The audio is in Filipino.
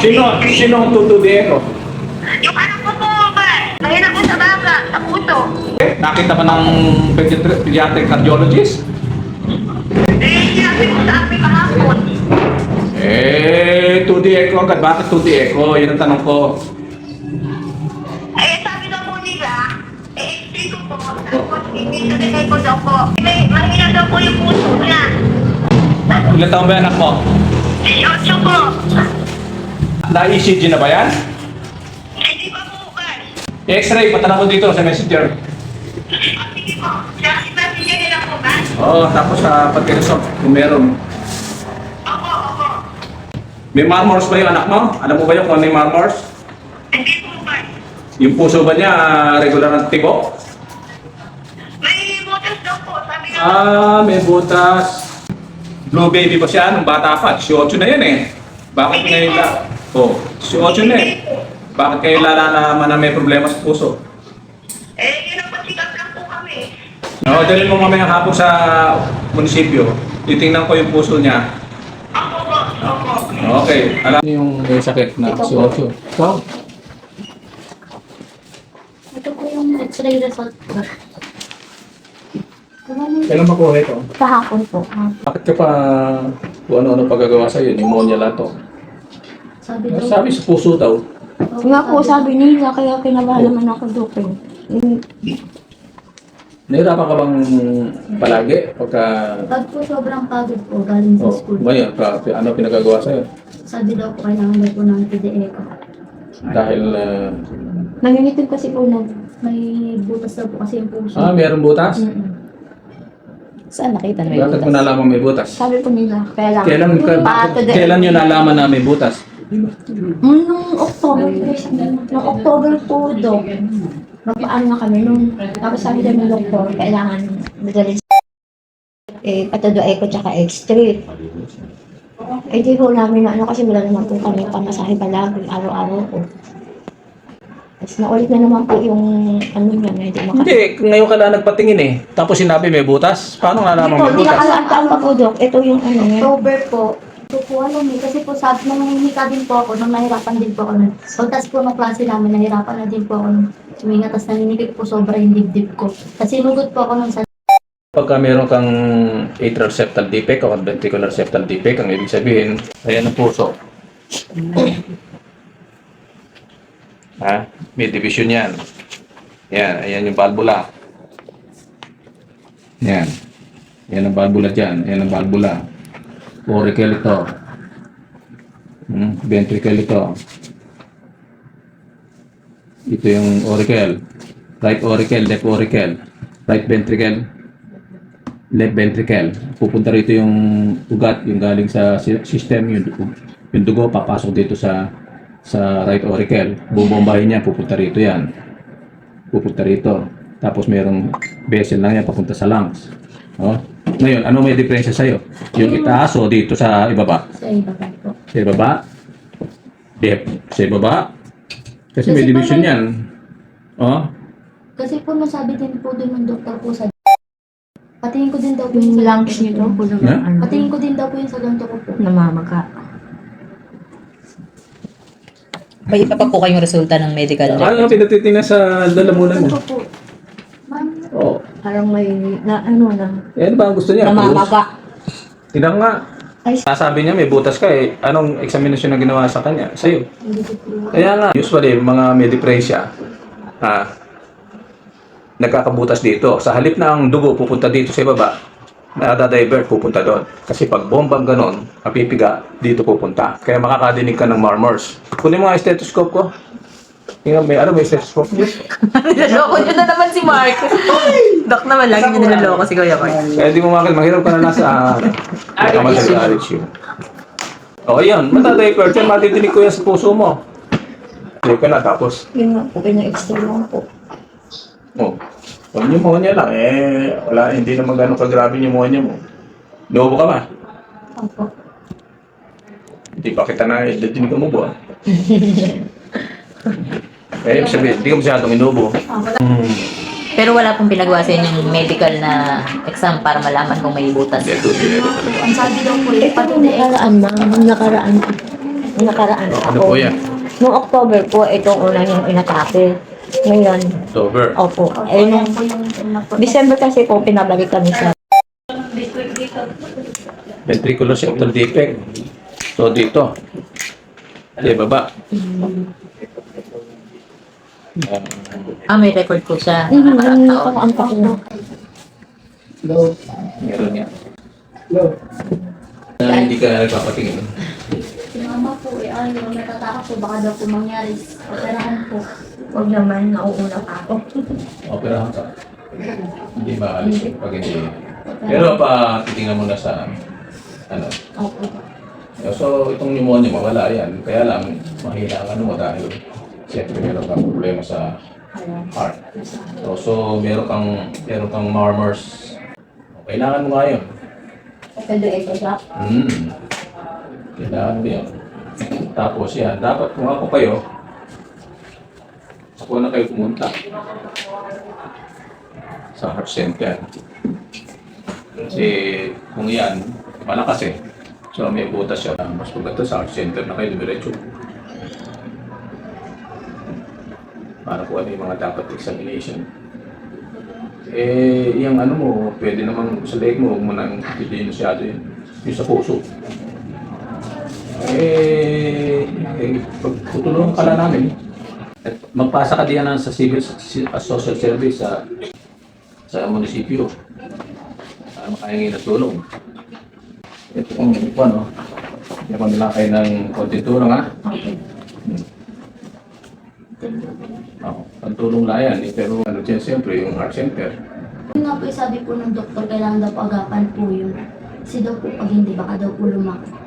Sino, sino ang tutudero? Yung anak ko po, ba? Mahirap po sa baga, sa puso. Eh, nakita ba ng pediatri- pediatric cardiologist? Eh, sinabi po sa amin kahapon. Eh, 2D echo agad. Bakit 2D echo? Yun ang tanong ko. Eh, sabi daw po nila, eh, explain ko po, tapos ibigay ko daw po. May, mahina daw po yung puso niya. Ilan taon ba yung anak mo? Eh, otso po. Na-ECG na ba yan? Eh, di ba po, ba? X-ray, patala ko dito sa messenger. Ah, Sige po. Siya, iba bigyan nila po, ba? Oo, oh, tapos sa pagkiresort, kung meron. Opo, opo. May marmors ba yung anak mo? Alam mo ba yung kung ano yung marmors? Hindi po, ba? Yung puso ba niya ah, regular ang tibok? May butas daw po, sabi nga. Ah, may butas. Blue baby ba siya? Nung bata pa, 18 na yan eh. Bakit ngayon la... Oh, 18 na eh. Bakit kayo lalalaman na may problema sa puso? Eh, yun ang pasikap lang po kami. No, dalhin mo mamaya hapon sa munisipyo. Titingnan ko yung puso niya. Opo po, opo. Okay. Alam niyo yung may sakit na 18. Ikaw? Ito po yung x-ray result ko. Marami- Kailan makuha ito? Kahapon po. Bakit ka pa kung ano-ano pagagawa sa'yo? Pneumonia lang to. Sabi daw. Sabi sa puso daw. Nga po sabi nila, kaya kinabahan naman ako doping. Yung Nahirapan ka bang palagi pagka... pag po sobrang pagod po galing sa Oh, school. ngayon, pa, ano pinagagawa sa'yo? Sabi daw po kailangan daw po ng PDE ko. Dahil, uh, Nangingitim kasi po na may butas daw po kasi yung puso. ah, mayroong butas? Mm-mm. Saan nakita na may Bakit mo butas? nalaman may butas? Sabi po nila, kailangan. Kailan, ka, kailan nyo nalaman na may butas? Mm, Nung October, nung October po daw, magpaano na kami nung, tapos sabi daw ng doktor, kailangan madalhin sa eh, patodo echo tsaka X-ray. Eh di po namin na ano kasi wala naman po kami pamasahe palagi, araw-araw po. Tapos naulit na naman po yung ano niya, na hindi maka... Hindi, ngayon ka lang nagpatingin eh. Tapos sinabi may butas. Paano Hindi nalaman po, may hindi butas? nakalaan taon pa po, Dok. Ito yung ano niya. October po. Ito po, alam eh. Kasi po, sabi, nung hinika din po ako, nung nahirapan din po ako. nun. Pagtas po ng klase namin, nahirapan na din po ako. nung Tuminga, tapos naninikip po sobra yung dibdib ko. Kasi nugod po ako nung sa Pagka meron kang atrial septal defect o ventricular septal defect, ang ibig sabihin, ayan ang puso. ha? May division yan. Yan, ayan yung valvula. Yan. Yan ang valvula dyan. Yan ang valvula. Auricle ito. Hmm, ventricle ito. Ito yung auricle. Right auricle, left auricle. Right ventricle, left ventricle. Pupunta rito yung ugat, yung galing sa system, yung, yung dugo, papasok dito sa sa right auricle. Bubombahin niya, pupunta rito yan. Pupunta rito. Tapos merong vessel lang yan, papunta sa lungs. Oh. Ngayon, ano may diferensya sa'yo? Yung itaas o dito sa ibaba? sa iba pa po. Sa ibaba? Dep, sa ibaba? Kasi may Kasi division may- yan. Oh, Kasi po, nasabi din po dun ng doktor po sa Patingin ko din daw po yung sa lungs niyo daw po. Ha? Patingin ko din daw po yung sa ganito ko po. Namamaga. May iba pa po kayong resulta ng medical ano ang pinatitingnan sa lalamunan mo? Ito po. Parang may, na ano na. eh, ano ba ang gusto niya? Namamaga. Tingnan nga. Ay, Sasabi niya may butas ka eh. Anong examination na ginawa sa kanya? Sa'yo. hindi ko po. Kaya nga, usually, mga may depresya, ah, nagkakabutas dito. Sa halip na ang dugo pupunta dito sa baba, nadadivert pupunta doon. Kasi pag bombang ganon, mapipiga, dito pupunta. Kaya makakadinig ka ng murmurs. Kunin mo nga yung stethoscope ko. Tingnan, may ano, may stethoscope? Niloloko nyo na naman si Mark. Dok naman, lagi nyo niloloko si Kuya Mark. Kaya di mo makakil, mahirap ka na nasa uh, RHU. RHU. O yan, matadivert yan, matidinig ko yan sa puso mo. Hindi ka na, tapos Yun nga po, pina-extra lang po. Oh. Kung pneumonia lang, eh, wala, hindi naman gano'ng kagrabe pneumonia mo. Lobo ka ba? Opo. Hindi pa kita na, dinig mo ba? eh, ibig sabihin, hindi ka masyadong inubo. Hmm. Pero wala pong pinagawa sa inyo yung medical na exam para malaman kung may butas. Ito, ito. Ang sabi daw po, eh, Ito pati na nakaraan, ma'am. Yung nakaraan. Yung nakaraan Ano ako. po yan? Noong October po, itong una yung inatake. Ngayon, October. opo. Eh, nung December kasi po, pinabalik kami sa Ventricular septal defect. So, dito. Di, baba. Ah, may record po siya. Mhm, yung ang taon. meron yan. Ah, hindi ka nagpapatingin. Si mama po, eh, ay, natatakot po, baka daw po mangyari. Operahan po. Huwag naman, nauuna pa ako. Operahan ka. Hindi maalis yun pag hindi. Pero pa titingnan mo na sa ano. Opo. So, itong pneumonia, mawala yan. Kaya lang, mahina ang ano mo dahil siyempre meron kang problema sa heart. So, so meron kang, meron kang murmurs. Kailangan mo nga yun. Pwede ito siya. Hmm. Kailangan mo yun. Tapos yan, dapat kung ako kayo, ako na kayo pumunta sa heart center. Kasi kung yan, malakas eh. So may butas siya. Mas maganda sa heart center na kayo dumiretso. Para kung ano yung mga dapat examination. Eh, yung ano mo, pwede naman sa leg mo, huwag mo nang piliin masyado yun. Yung sa puso. Eh, eh pagtutulungan ka lang namin. At magpasa ka diyan sa civil uh, social service sa sa munisipyo. Para makahingi ng tulong. Ito kung ano, hindi kayo ng konti tulong ha. Hmm. Ako, ang tulong na yan. Eh, pero ano dyan, siyempre, yung heart center. Yung nga po, eh, sabi po ng doktor, kailangan daw po agapan po yun. Kasi daw po, pag hindi, baka daw po lumaki.